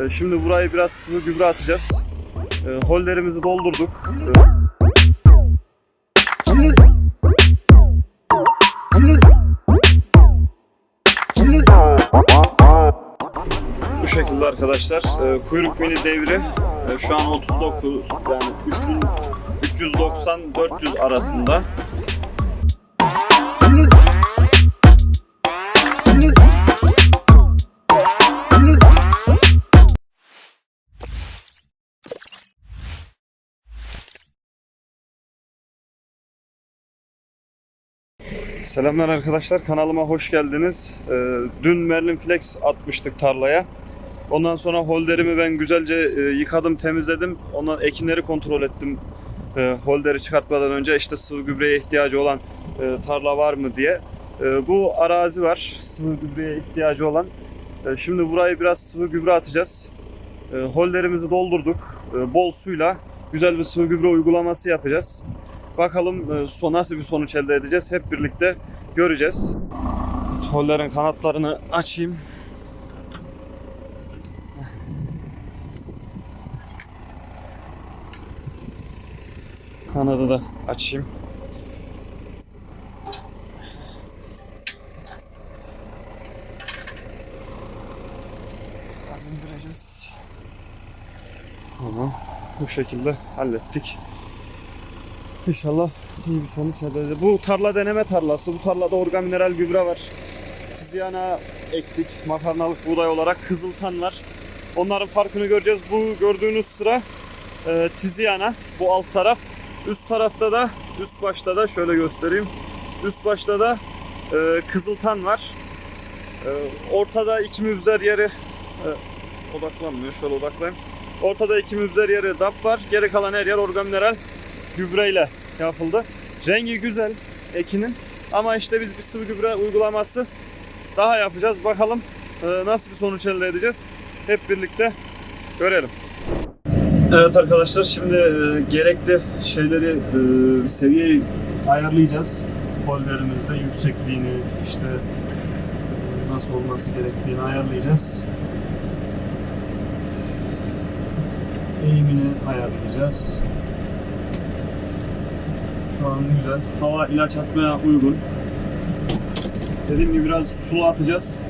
Ee, Şimdi burayı biraz sıvı gübre atacağız. Ee, Holderimizi doldurduk. Bu şekilde arkadaşlar. Ee, Kuyruk mili devri şu an 39 yani 3390-400 arasında. Selamlar arkadaşlar kanalıma hoş geldiniz. Ee, dün Merlin Flex atmıştık tarlaya. Ondan sonra holderimi ben güzelce e, yıkadım, temizledim. Ondan ekinleri kontrol ettim. E, holderi çıkartmadan önce işte sıvı gübreye ihtiyacı olan e, tarla var mı diye. E, bu arazi var sıvı gübreye ihtiyacı olan. Şimdi burayı biraz sıvı gübre atacağız. Holderimizi doldurduk. Bol suyla güzel bir sıvı gübre uygulaması yapacağız. Bakalım e, son nasıl bir sonuç elde edeceğiz hep birlikte göreceğiz. Hollerin kanatlarını açayım. Kanadı da açayım. Biraz indireceğiz. Tamam. Bu şekilde hallettik. İnşallah iyi bir sonuç elde edeceğiz. Bu tarla deneme tarlası. Bu tarlada organ mineral gübre var. Tizyana ektik. Makarnalık buğday olarak. Kızıltan var. Onların farkını göreceğiz. Bu gördüğünüz sıra e, tizyana. Bu alt taraf. Üst tarafta da, üst başta da şöyle göstereyim. Üst başta da e, kızıltan var. E, ortada iki mübzer yeri e, odaklanmıyor. Şöyle odaklayayım. Ortada iki mübzer yeri DAP var. Geri kalan her yer organ mineral gübreyle yapıldı. Rengi güzel ekinin ama işte biz bir sıvı gübre uygulaması daha yapacağız. Bakalım e, nasıl bir sonuç elde edeceğiz. Hep birlikte görelim. Evet arkadaşlar şimdi e, gerekli şeyleri e, seviyeyi ayarlayacağız. Polverimizde yüksekliğini işte e, nasıl olması gerektiğini ayarlayacağız. Eğimini ayarlayacağız. Şu an güzel. Hava ilaç atmaya uygun. Dediğim gibi biraz sulu atacağız.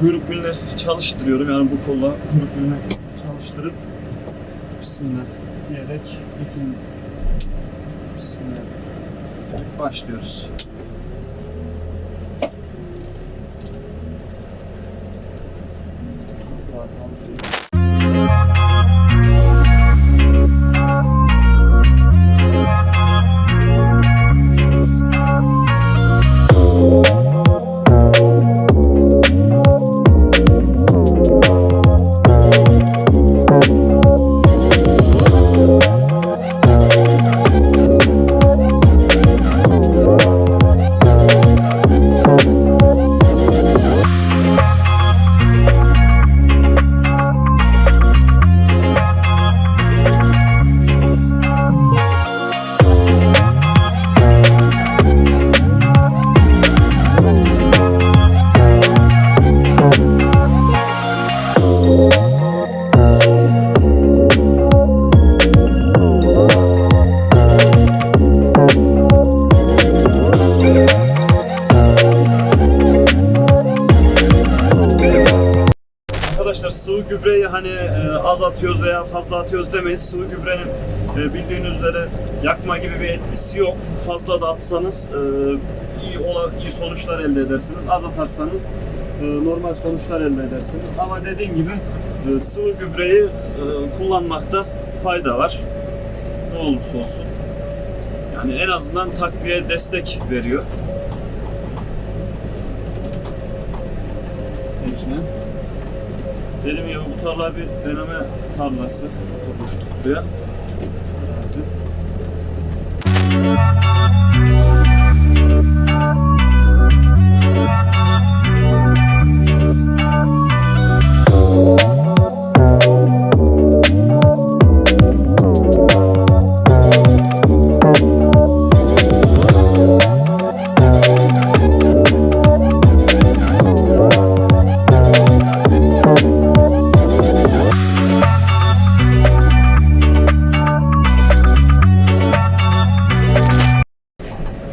Kuyruk milini çalıştırıyorum. Yani bu kolla kuyruk milini çalıştırıp Bismillah diyerek ekin Bismillah başlıyoruz. Sağa gübreyi hani e, az atıyoruz veya fazla atıyoruz demeyin. Sıvı gübrenin e, bildiğiniz üzere yakma gibi bir etkisi yok. Fazla da atsanız e, iyi, ola, iyi sonuçlar elde edersiniz. Az atarsanız e, normal sonuçlar elde edersiniz. Ama dediğim gibi e, sıvı gübreyi e, kullanmakta fayda var. Ne olursa olsun. Yani en azından takviye destek veriyor. Ekine. Dediğim gibi bu tarla bir deneme tarlası kurmuştuk buraya.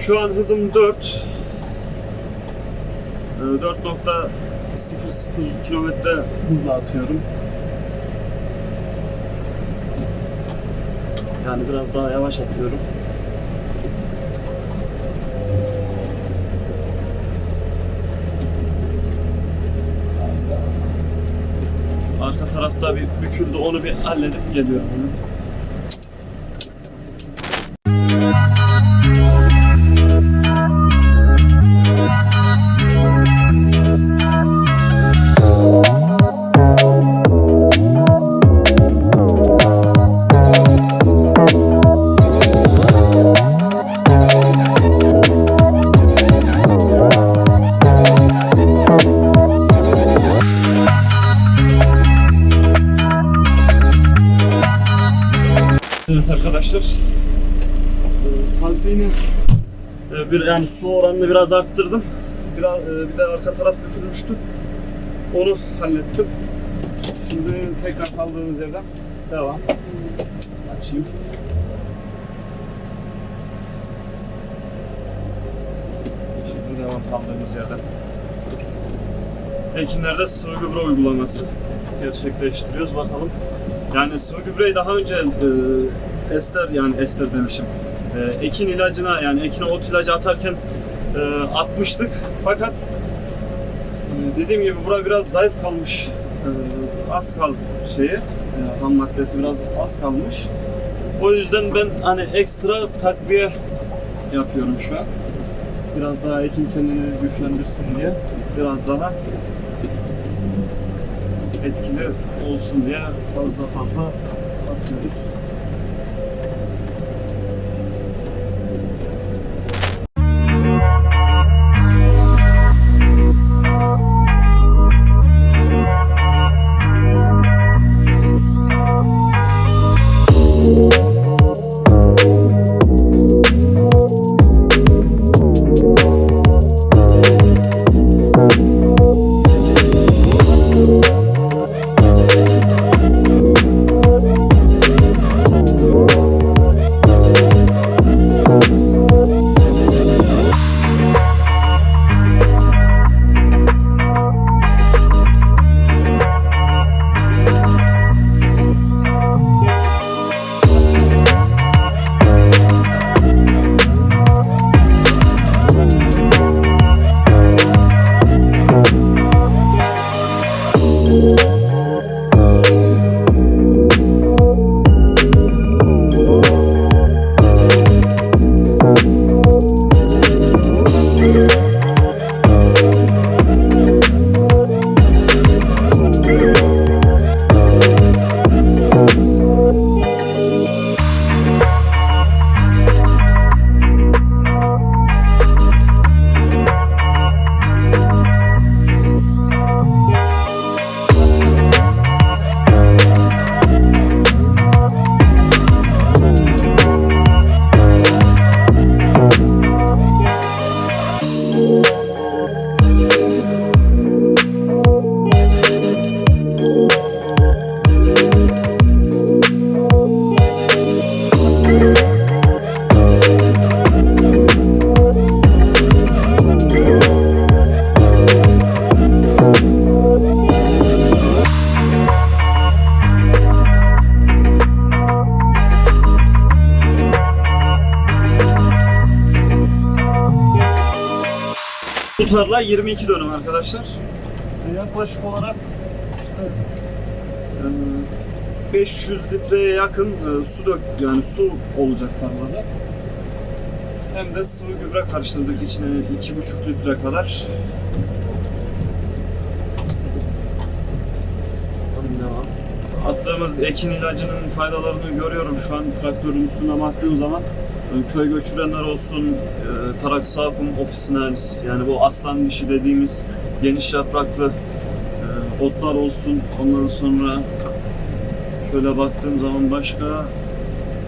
Şu an hızım 4. Ee, 4.00 kilometre hızla atıyorum. Yani biraz daha yavaş atıyorum. Arka tarafta bir büküldü onu bir halledip geliyorum. Bir yani su oranını biraz arttırdım. Biraz e, bir de arka taraf bükülmüştü. Onu hallettim. Şimdi tekrar kaldığımız yerden devam. Açayım. Şimdi devam kaldığımız yerden. Ekinlerde sıvı gübre uygulaması gerçekleştiriyoruz. Bakalım. Yani sıvı gübreyi daha önce e, ester yani ester demişim. E, ekin ilacına yani ekine ot ilacı atarken e, atmıştık. Fakat e, dediğim gibi bura biraz zayıf kalmış. E, az kal şeyi e, ham maddesi biraz az kalmış. O yüzden ben hani ekstra takviye yapıyorum şu an. Biraz daha ekin kendini güçlendirsin diye biraz daha etkili olsun diye fazla fazla atıyoruz. Bu tarla 22 dönüm arkadaşlar. Yaklaşık olarak işte, e, 500 litreye yakın su dök yani su olacak tarlada. Hem de sıvı gübre karıştırdık içine 2,5 litre kadar. Hadi devam. Attığımız ekin ilacının faydalarını görüyorum şu an traktörün üstüne baktığım zaman. E, Köy göçürenler olsun, e, tarak sakum officinals yani bu aslan dişi dediğimiz geniş yapraklı e, otlar olsun. Ondan sonra şöyle baktığım zaman başka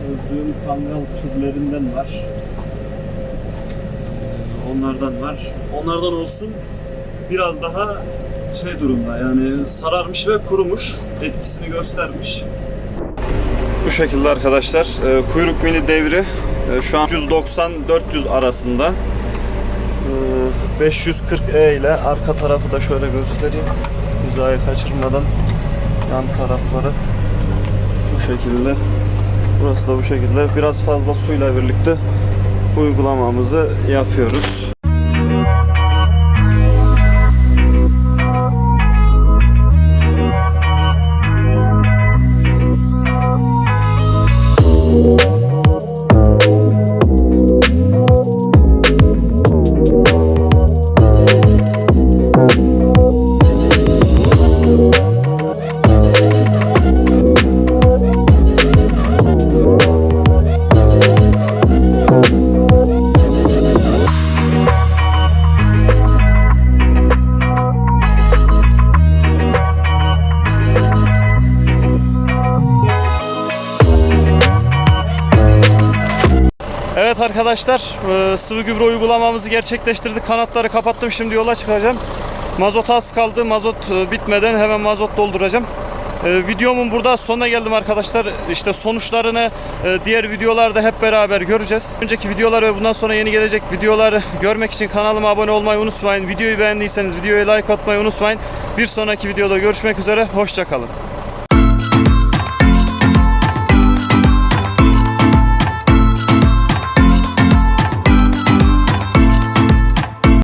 gördüğüm kangal türlerinden var. Onlardan var. Onlardan olsun biraz daha şey durumda yani sararmış ve kurumuş. Etkisini göstermiş. Bu şekilde arkadaşlar. e, kuyruk mili devri Ee, Şu an 190-400 arasında. Ee, 540E ile arka tarafı da şöyle göstereyim. Hizayı kaçırmadan yan tarafları bu şekilde. Burası da bu şekilde. Biraz fazla suyla birlikte uygulamamızı yapıyoruz. Evet arkadaşlar e, sıvı gübre uygulamamızı gerçekleştirdik. Kanatları kapattım. Şimdi yola çıkacağım. Mazot az kaldı. Mazot e, bitmeden hemen mazot dolduracağım. E, Videomun burada sonuna geldim arkadaşlar. İşte sonuçlarını diğer videolarda hep beraber göreceğiz. Önceki videolar ve bundan sonra yeni gelecek videoları görmek için kanalıma abone olmayı unutmayın. Videoyu beğendiyseniz videoya like atmayı unutmayın. Bir sonraki videoda görüşmek üzere. Hoşçakalın.